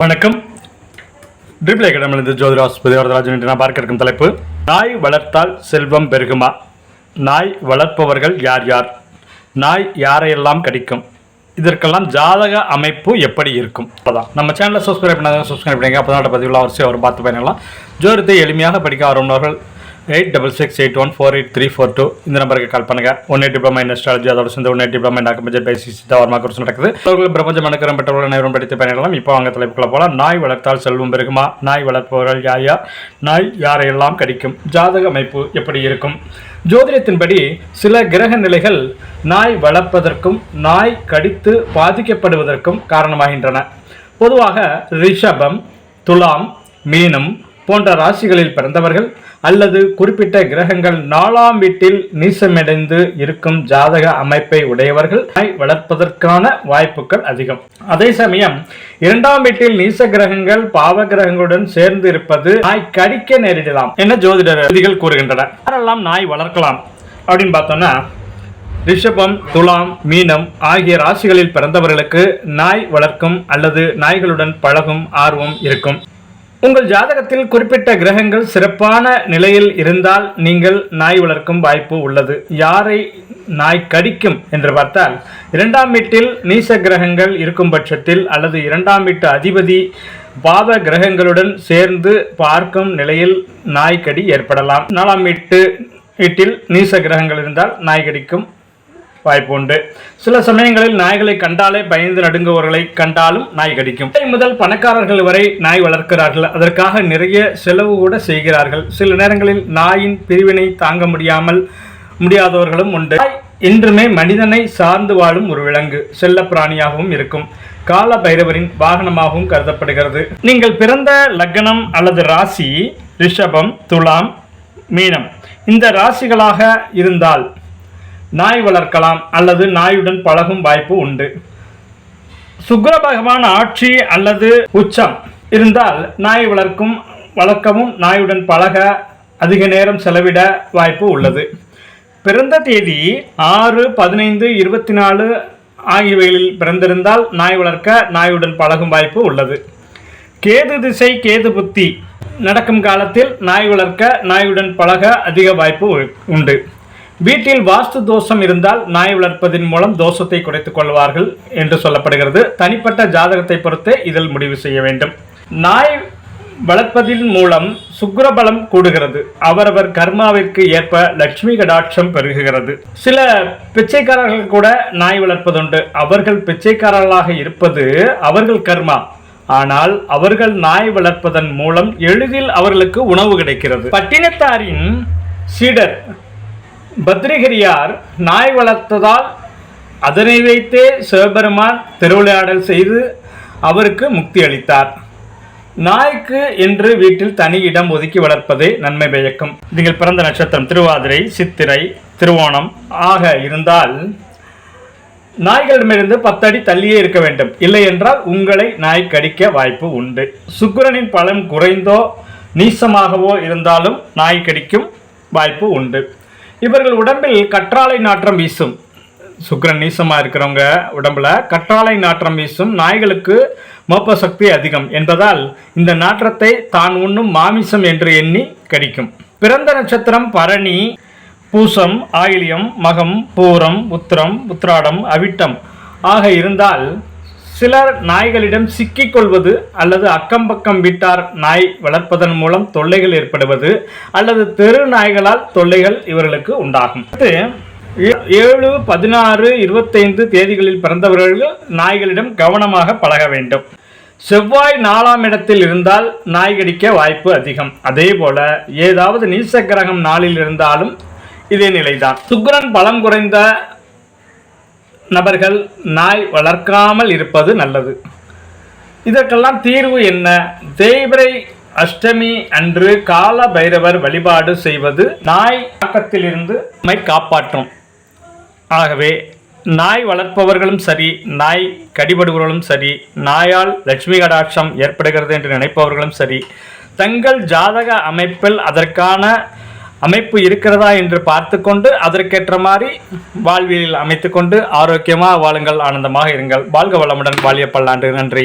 வணக்கம். ட்ரிபிள் அகாடமிலிருந்து ஜோதிராஸ் புதியவரதராஜன் வரதராஜன் என்று நான் பார்க்க இருக்கும் தலைப்பு. நாய் வளர்த்தால் செல்வம் பெருகுமா? நாய் வளர்ப்பவர்கள் யார் யார்? நாய் யாரையெல்லாம் கடிக்கும்? இதற்கெல்லாம் ஜாதக அமைப்பு எப்படி இருக்கும்? அப்போதான். நம்ம சேனலை சப்ஸ்கிரைப் பண்ணாதான் சப்ஸ்கிரைப் பண்ணுங்க அப்போ தான் பதிவில் அவசியம் அவர் பார்த்து பயனலாம் ஜோதிடத்தை எளிமையாக படிக்க ஆரம்பினவர்கள் eight double six eight one four eight three four two இந்த நம்பருக்கு கால் பண்ணுங்க. One eight diploma in astrology அதோட சேர்ந்து one eight diploma in acupuncture பேசி சித்தாவர்மா குறிச்சு நடக்குது. அவர்கள் பிரபஞ்சம் அனுக்கிறம் பெற்றவர்கள் நேரம் படித்து பயணிக்கலாம் இப்போ அவங்க தலைப்புக்குள்ள போகலாம் நாய் வளர்த்தால் செல்வம் பெருகுமா? நாய் வளர்ப்பவர்கள் யார் யார்? நாய் யாரையெல்லாம் கடிக்கும்? ஜாதக அமைப்பு எப்படி இருக்கும்? ஜோதிடத்தின்படி சில கிரக நிலைகள் நாய் வளர்ப்பதற்கும் நாய் கடித்து பாதிக்கப்படுவதற்கும் காரணமாகின்றன. பொதுவாக ரிஷபம் துலாம் மீனம் போன்ற ராசிகளில் பிறந்தவர்கள் அல்லது குறிப்பிட்ட கிரகங்கள் நாலாம் வீட்டில் நீசமடைந்து இருக்கும் ஜாதக அமைப்பை உடையவர்கள் நாய் வளர்ப்பதற்கான வாய்ப்புகள் அதிகம். அதே சமயம் இரண்டாம் வீட்டில் நீச கிரகங்கள் பாவ கிரகங்களுடன் சேர்ந்து இருப்பது நாய் கடிக்க நேரிடலாம் என ஜோதிடர் விதிகள் கூறுகின்றன. யாரெல்லாம் நாய் வளர்க்கலாம் அப்படின்னு பார்த்தோம்னா ரிஷபம் துலாம் மீனம் ஆகிய ராசிகளில் பிறந்தவர்களுக்கு நாய் வளர்க்கும் அல்லது நாய்களுடன் பழகும் ஆர்வம் இருக்கும். உங்கள் ஜாதகத்தில் குறிப்பிட்ட கிரகங்கள் சிறப்பான நிலையில் இருந்தால் நீங்கள் நாய் வளர்க்கும் வாய்ப்பு உள்ளது. யாரை நாய் கடிக்கும் என்று பார்த்தால் இரண்டாம் வீட்டில் நீச கிரகங்கள் இருக்கும் பட்சத்தில் அல்லது இரண்டாம் வீட்டு அதிபதி பாவ கிரகங்களுடன் சேர்ந்து பார்க்கும் நிலையில் நாய்க்கடி ஏற்படலாம். நாலாம் வீட்டு வீட்டில் நீச கிரகங்கள் இருந்தால் நாய் கடிக்கும் வாய்ப்பு உண்டு சில சமயங்களில் நாய்களை கண்டாலே பயந்து நடுங்குவர்களை கண்டாலும் நாய் கடிக்கும். முதல் பணக்காரர்கள் வரை நாய் வளர்க்கிறார்கள். அதற்காக நிறைய செலவு கூட செய்கிறார்கள். சில நேரங்களில் நாயின் பிரிவினை தாங்க முடியாமல் முடியாதவர்களும் உண்டு. இன்றுமே மனிதனை சார்ந்து வாழும் ஒரு விலங்கு. செல்ல பிராணியாகவும் இருக்கும். கால பைரவரின் வாகனமாகவும் கருதப்படுகிறது. நீங்கள் பிறந்த லக்னம் அல்லது ராசி ரிஷபம் துலாம் மீனம். இந்த ராசிகளாக இருந்தால் நாய் வளர்க்கலாம் அல்லது நாயுடன் பழகும் வாய்ப்பு உண்டு. சுக்ர பகவான் ஆட்சி அல்லது உச்சம் இருந்தால் நாய் வளர்க்கும் வளர்க்கவும் நாயுடன் பழக அதிக நேரம் செலவிட வாய்ப்பு உள்ளது. பிறந்த தேதி ஆறு பதினைந்து இருபத்தி நாலு ஆகியவைகளில் பிறந்திருந்தால் நாய் வளர்க்க நாயுடன் பழகும் வாய்ப்பு உள்ளது. கேது திசை கேது புத்தி நடக்கும் காலத்தில் நாய் வளர்க்க நாயுடன் பழக அதிக வாய்ப்பு உ- உண்டு. வீட்டில் வாஸ்து தோஷம் இருந்தால் நாய் வளர்ப்பதன் மூலம் தோஷத்தை குறைத்துக் கொள்வார்கள் என்று சொல்லப்படுகிறது. தனிப்பட்ட ஜாதகத்தை பொறுத்து இதில் முடிவு செய்ய வேண்டும். நாய் வளர்ப்பதின் மூலம் சுக்ரபலம் கூடுகிறது. அவரவர் கர்மாவிற்கு ஏற்ப லட்சுமி கடாட்சம் பெருகுகிறது. சில பிச்சைக்காரர்கள் கூட நாய் வளர்ப்பதுண்டு. அவர்கள் பிச்சைக்காரர்களாக இருப்பது அவர்கள் கர்மா. ஆனால் அவர்கள் நாய் வளர்ப்பதன் மூலம் எளிதில் அவர்களுக்கு உணவு கிடைக்கிறது. பட்டினத்தாரின் சீடர் பத்ரிகிரியார் நாய் வளர்த்ததால் அதனை வைத்தே சிவபெருமான் திருவிளையாடல் செய்து அவருக்கு முக்தி அளித்தார். நாய்க்கு என்று வீட்டில் தனி இடம் ஒதுக்கி வளர்ப்பதே நன்மை பயக்கும். நீங்கள் பிறந்த நட்சத்திரம் திருவாதிரை சித்திரை திருவோணம் ஆக இருந்தால் நாய்களிடமிருந்து பத்தடி தள்ளியே இருக்க வேண்டும். இல்லை என்றால் உங்களை நாய் கடிக்க வாய்ப்பு உண்டு. சுக்கிரனின் பலன் குறைந்தோ நீசமாகவோ இருந்தாலும் நாய் கடிக்கும் வாய்ப்பு உண்டு. இவர்கள் உடம்பில் கற்றாழை நாற்றம் வீசும். சுக்கரன் நீசமாக இருக்கிறவங்க உடம்புல கற்றாழை நாற்றம் வீசும். நாய்களுக்கு மோப்ப சக்தி அதிகம் என்பதால் இந்த நாற்றத்தை தான் உண்ணும் மாமிசம் என்று எண்ணி கடிக்கும். பிறந்த நட்சத்திரம் பரணி பூசம் ஆயிலியம் மகம் பூரம் உத்திரம் உத்திராடம் அவிட்டம் ஆக இருந்தால் சிலர் நாய்களிடம் சிக்கிக் கொள்வது அல்லது அக்கம் பக்கம் வீட்டார் நாய் வளர்ப்பதன் மூலம் தொல்லைகள் ஏற்படுவது அல்லது தெரு நாய்களால் தொல்லைகள் இவர்களுக்கு உண்டாகும். ஏ- ஏழு பதினாறு இருபத்தைந்து தேதிகளில் பிறந்தவர்கள் நாய்களிடம் கவனமாக பழக வேண்டும். செவ்வாய் நாலாம் இடத்தில் இருந்தால் நாய் கடிக்க வாய்ப்பு அதிகம். அதே போல ஏதாவது நீச கிரகம் நாளில் இருந்தாலும் இதே நிலைதான். சுக்கிரன் பலம் குறைந்த நபர்கள் நாய் வளர்க்காமல் இருப்பது நல்லது. இதற்கெல்லாம் தீர்வு என்ன? தேய்பிரை அஷ்டமி அன்று கால பைரவர் வழிபாடு செய்வது நாய் தாக்கத்திலிருந்து நம்மை காப்பாற்றும். ஆகவே நாய் வளர்ப்பவர்களும் சரி நாய் கடிபடுபவர்களும் சரி நாயால் லட்சுமி கடாட்சம் ஏற்படுகிறது என்று நினைப்பவர்களும் சரி தங்கள் ஜாதக அமைப்பில் அதற்கான அமைப்பு இருக்கிறதா என்று பார்த்துக்கொண்டு அதற்கேற்ற மாதிரி வாழ்வியலில் அமைத்துக்கொண்டு ஆரோக்கியமாக வாழுங்கள் ஆனந்தமாக இருங்கள். வாழ்க வளமுடன் வாழிய பல்லாண்டு நன்றி.